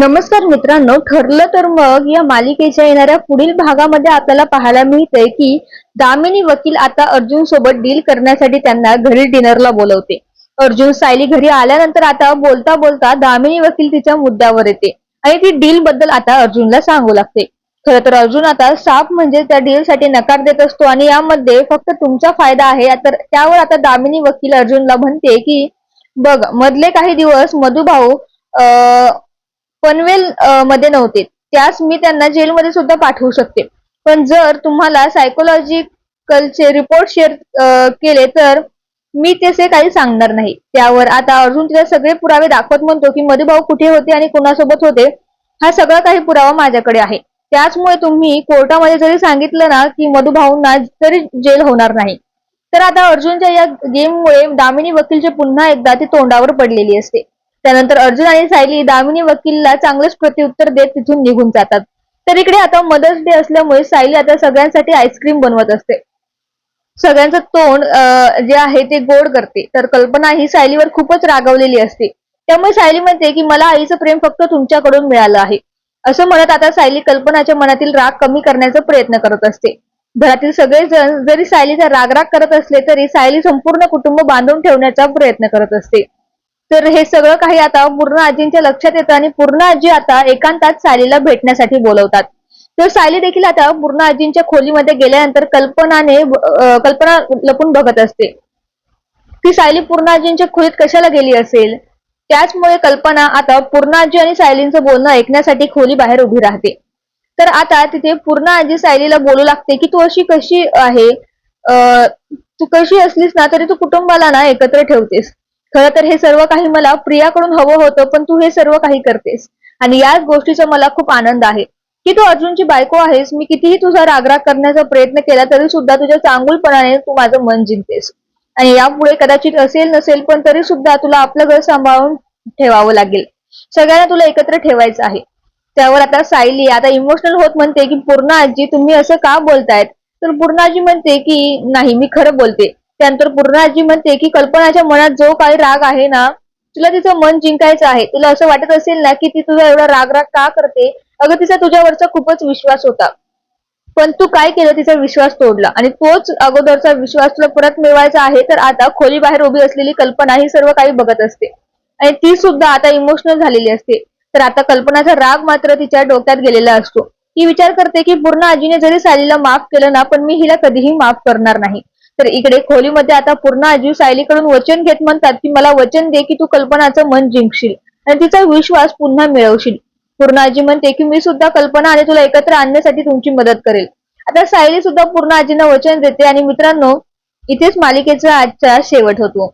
नमस्कार मित्रांनो ठरलं तर मग या मालिकेच्या येणाऱ्या पुढील भागामध्ये आपल्याला पाहायला मिळतंय की दामिनी वकील आता अर्जुन सोबत डील करण्यासाठी त्यांना घरी डिनरला बोलवते. अर्जुन सायली घरी आल्यानंतर आता बोलता बोलता दामिनी वकील तिच्या मुद्द्यावर येते आणि ती डील बद्दल आता अर्जुनला सांगू लागते. खरं तर अर्जुन आता साप म्हणजे त्या डील साठी नकार देत असतो आणि यामध्ये फक्त तुमचा फायदा आहे. तर त्यावर आता दामिनी वकील अर्जुनला म्हणते की बघ मधले काही दिवस मधुभाऊ अं, पनवेल मध्ये नव्हते. त्यास मी त्यांना जेलमध्ये सुद्धा पाठवू शकते. पण जर तुम्हाला सायकोलॉजिकलचे रिपोर्ट शेअर केले तर मी तसे काही सांगणार नाही. त्यावर आता अर्जुन तिला सगळे पुरावे दाखवत म्हणतो की मधुभाऊ कुठे होते आणि कोणासोबत होते हा सगळा काही पुरावा माझ्याकडे आहे. त्याचमुळे तुम्ही कोर्टामध्ये जरी सांगितलं ना की मधुभाऊंना तरी जेल होणार नाही. तर आता अर्जुनच्या या गेममुळे दामिनी वकीलचे पुन्हा एकदा ती तोंडावर पडलेली असते. त्यानंतर अर्जुन आणि सायली दामिनी वकीलला चांगलंच प्रत्युत्तर देत तिथून निघून जातात. तर इकडे आता मदर्स डे असल्यामुळे सायली आता सगळ्यांसाठी आईस्क्रीम बनवत असते. सगळ्यांचं तोंड जे आहे ते गोड करते. तर कल्पना ही सायलीवर खूपच रागवलेली असते. त्यामुळे सायली म्हणते की मला आईचं प्रेम फक्त तुमच्याकडून मिळालं आहे. असं म्हणत आता सायली कल्पनाच्या मनातील राग कमी करण्याचा प्रयत्न करत असते. घरातील सगळेजण जरी सायलीचा रागराग करत असले तरी सायली संपूर्ण कुटुंब बांधून ठेवण्याचा प्रयत्न करत असते. तर हे सगळं काही आता पूर्ण आजींच्या लक्षात येतं आणि पूर्ण आजी आता एकांतात सायलीला भेटण्यासाठी बोलवतात. तर सायली देखील आता पूर्ण आजींच्या खोलीमध्ये गेल्यानंतर कल्पनाने कल्पना लपून बघत असते. ती सायली पूर्ण आजींच्या खोलीत कशाला गेली असेल? त्याचमुळे कल्पना आता पूर्ण आजी आणि सायलींचं बोलणं ऐकण्यासाठी खोली बाहेर उभी राहते. तर आता तिथे पूर्ण आजी सायलीला बोलू लागते की तू अशी कशी आहे? अं, तू कशी असलीस ना तरी तू कुटुंबाला ना एकत्र ठेवतेस. खर तर हे सर्व काही मला प्रियाकडून हवं होतं पण तू हे सर्व काही करतेस. आणि याच गोष्टीचा मला खूप आनंद आहे. की तू अर्जुनची बायको आहेस मी कितीही तुझा रागराग करण्याचा प्रयत्न केला तरी सुद्धा तुझ्या चांगुलपणाने तू माझं मन जिंकतेस. आणि यापुढे कदाचित असेल नसेल पण तरी सुद्धा तुला आपलं घर सांभाळून ठेवावं लागेल. सगळ्यांना तुला एकत्र ठेवायचं आहे. त्यावर आता सायली आता इमोशनल होत म्हणते की पूर्ण आजी तुम्ही असं का बोलतायत? तर पूर्ण आजी म्हणते की नाही मी खरं बोलते. त्यानंतर पूर्ण आजी म्हणते की कल्पनाच्या मनात जो काही राग आहे ना तुला तिचं मन जिंकायचं आहे. तुला असं वाटत असेल ना की ती तुझा एवढा राग राग का करते? अगं तिचा तुझ्यावरचा खूपच विश्वास होता. पण तू काय केलं तिचा विश्वास तोडला? आणि तोच अगोदरचा विश्वास तुला परत मिळवायचा आहे तर आता खोली बाहेर उभी असलेली कल्पना ही सर्व काही बघत असते. आणि ती सुद्धा आता इमोशनल झालेली असते. तर आता कल्पनाचा राग मात्र तिच्या डोक्यात गेलेला असतो. ती विचार करते की पूर्ण आजीने जरी सालीला माफ केलं ना पण मी हिला कधीही माफ करणार नाही. तर इकडे खोलीमध्ये आता पूर्ण आजी सायलीकडून वचन घेत म्हणतात की मला वचन दे की तू कल्पनाचं मन जिंकशील आणि तिचा विश्वास पुन्हा मिळवशील. पूर्ण आजी म्हणते की मी सुद्धा कल्पना आणि तुला एकत्र आणण्यासाठी तुमची मदत करेल. आता सायली सुद्धा पूर्ण आजींना वचन देते आणि मित्रांनो इथेच मालिकेचा आजचा शेवट होतो.